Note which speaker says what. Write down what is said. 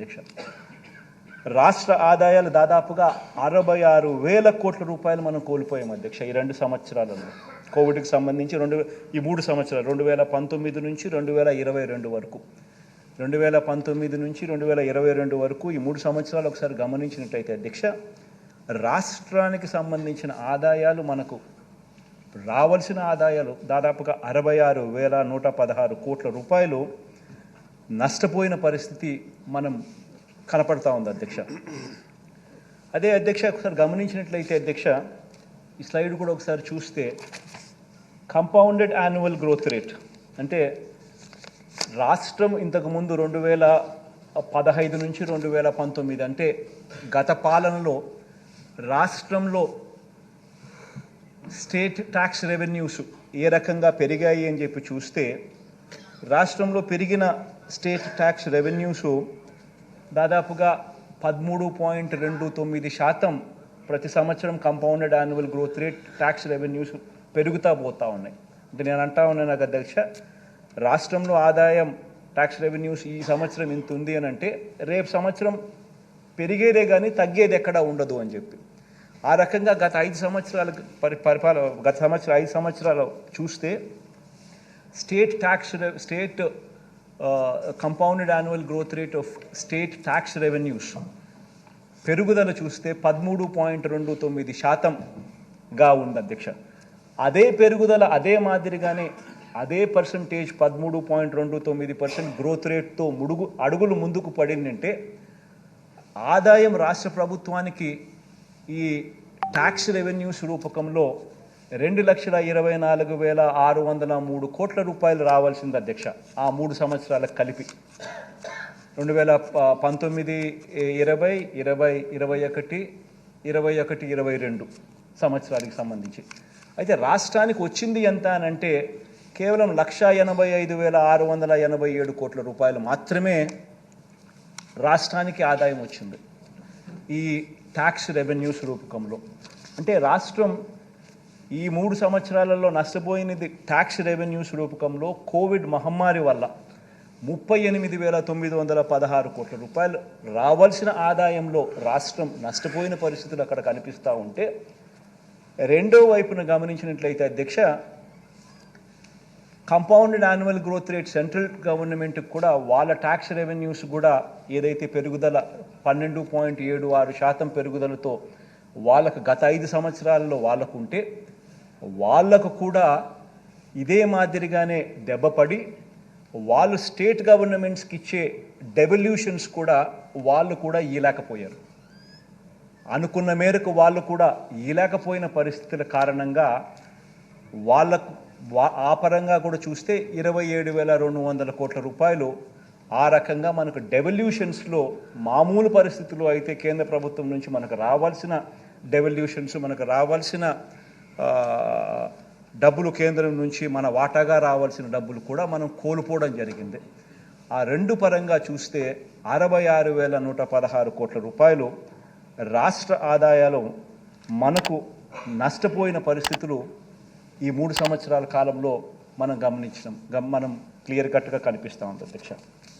Speaker 1: దీక్ష రాష్ట్ర ఆదాయాలు దాదాపుగా అరవై ఆరు వేల కోట్ల రూపాయలు మనం కోల్పోయాం అధ్యక్ష ఈ రెండు సంవత్సరాలలో. కోవిడ్కి సంబంధించి రెండు ఈ మూడు సంవత్సరాలు రెండు వేల పంతొమ్మిది నుంచి రెండు వేల ఇరవై రెండు వరకు. రెండు వేల పంతొమ్మిది నుంచి రెండు వేల ఇరవై రెండు వరకు ఈ మూడు సంవత్సరాలు ఒకసారి గమనించినట్టయితే అధ్యక్ష రాష్ట్రానికి సంబంధించిన ఆదాయాలు మనకు రావాల్సిన ఆదాయాలు దాదాపుగా అరవై ఆరు వేల నూట పదహారు కోట్ల రూపాయలు నష్టపోయిన పరిస్థితి మనం కనపడతా ఉంది అధ్యక్ష. అదే అధ్యక్ష ఒకసారి గమనించినట్లయితే అధ్యక్ష ఈ స్లైడ్ కూడా ఒకసారి చూస్తే కంపౌండెడ్ యాన్యువల్ గ్రోత్ రేట్ అంటే రాష్ట్రం ఇంతకుముందు రెండు వేల పదహైదు నుంచి రెండు వేల పంతొమ్మిది అంటే గత పాలనలో రాష్ట్రంలో స్టేట్ ట్యాక్స్ రెవెన్యూస్ ఏ రకంగా పెరిగాయి అని చెప్పి చూస్తే రాష్ట్రంలో పెరిగిన స్టేట్ ట్యాక్స్ రెవెన్యూస్ దాదాపుగా పదమూడు పాయింట్ రెండు తొమ్మిది శాతం ప్రతి సంవత్సరం compounded annual growth rate tax revenues పెరుగుతూ పోతూ ఉన్నాయి. అంటే నేను అంటా ఉన్నాను నాకు అధ్యక్ష రాష్ట్రంలో ఆదాయం ట్యాక్స్ రెవెన్యూస్ ఈ సంవత్సరం ఇంత ఉంది అని అంటే రేపు సంవత్సరం పెరిగేదే కానీ తగ్గేది ఎక్కడా ఉండదు అని చెప్పి. ఆ రకంగా గత ఐదు సంవత్సరాల పరి పరిపాలన గత సంవత్సరం ఐదు సంవత్సరాలు చూస్తే state tax state compounded annual growth rate of state tax revenues పెరుగుదల చూస్తే పదమూడు పాయింట్ రెండు తొమ్మిది శాతంగా ఉంది అధ్యక్ష. అదే పెరుగుదల అదే మాదిరిగానే అదే పర్సంటేజ్ పదమూడు పాయింట్ రెండు తొమ్మిది పర్సెంట్ గ్రోత్ రేట్తో ముడుగు అడుగులు ముందుకు పడిందంటే ఆదాయం రాష్ట్ర ప్రభుత్వానికి ఈ ట్యాక్స్ రెవెన్యూస్ రూపకంలో రెండు లక్షల ఇరవై నాలుగు వేల ఆరు వందల మూడు కోట్ల రూపాయలు రావాల్సింది అధ్యక్ష ఆ మూడు సంవత్సరాలకు కలిపి. రెండు వేల పంతొమ్మిది ఇరవై ఇరవై ఇరవై ఒకటి ఇరవై ఒకటి ఇరవై రెండు సంవత్సరాలకు సంబంధించి. అయితే రాష్ట్రానికి వచ్చింది ఎంత అని అంటే కేవలం లక్ష ఎనభై ఐదు వేల ఆరు వందల ఎనభై ఏడు కోట్ల రూపాయలు మాత్రమే రాష్ట్రానికి ఆదాయం వచ్చింది ఈ ట్యాక్స్ రెవెన్యూస్ రూపకంలో. అంటే రాష్ట్రం ఈ మూడు సంవత్సరాలలో నష్టపోయినది ట్యాక్స్ రెవెన్యూస్ రూపకంలో కోవిడ్ మహమ్మారి వల్ల ముప్పై ఎనిమిది వేల తొమ్మిది వందల పదహారు కోట్ల రూపాయలు రావాల్సిన ఆదాయంలో రాష్ట్రం నష్టపోయిన పరిస్థితులు అక్కడ కనిపిస్తూ ఉంటే రెండో వైపున గమనించినట్లయితే అధ్యక్ష compounded annual growth rate central గవర్నమెంట్కి కూడా వాళ్ళ ట్యాక్స్ రెవెన్యూస్ కూడా ఏదైతే పెరుగుదల పన్నెండు పాయింట్ ఏడు ఆరు శాతం పెరుగుదలతో వాళ్ళకు గత ఐదు సంవత్సరాలలో వాళ్ళకుంటే వాళ్ళకు వాళ్ళకు కూడా ఇదే మాదిరిగానే దెబ్బపడి వాళ్ళు స్టేట్ గవర్నమెంట్స్కి ఇచ్చే డెవల్యూషన్స్ కూడా వాళ్ళు కూడా ఇయలేకపోయారు అనుకున్న మేరకు వాళ్ళు కూడా ఇయలేకపోయిన పరిస్థితుల కారణంగా వాళ్ళకు వా- ఆ పరంగా కూడా చూస్తే ఇరవై ఏడు వేల రెండు వందల కోట్ల రూపాయలు ఆ రకంగా మనకు డెవల్యూషన్స్లో మామూలు పరిస్థితుల్లో అయితే కేంద్ర ప్రభుత్వం నుంచి మనకు రావాల్సిన డెవల్యూషన్స్ మనకు రావాల్సిన డబ్బులు కేంద్రం నుంచి మన వాటాగా రావాల్సిన డబ్బులు కూడా మనం కోల్పోవడం జరిగింది. ఆ రెండు పరంగా చూస్తే అరవై ఆరు వేల నూట పదహారు కోట్ల రూపాయలు రాష్ట్ర ఆదాయాలు మనకు నష్టపోయిన పరిస్థితులు ఈ మూడు సంవత్సరాల కాలంలో మనం గమనించడం గమ్ మనం క్లియర్ కట్గా కనిపిస్తూ ఉంది అధ్యక్ష.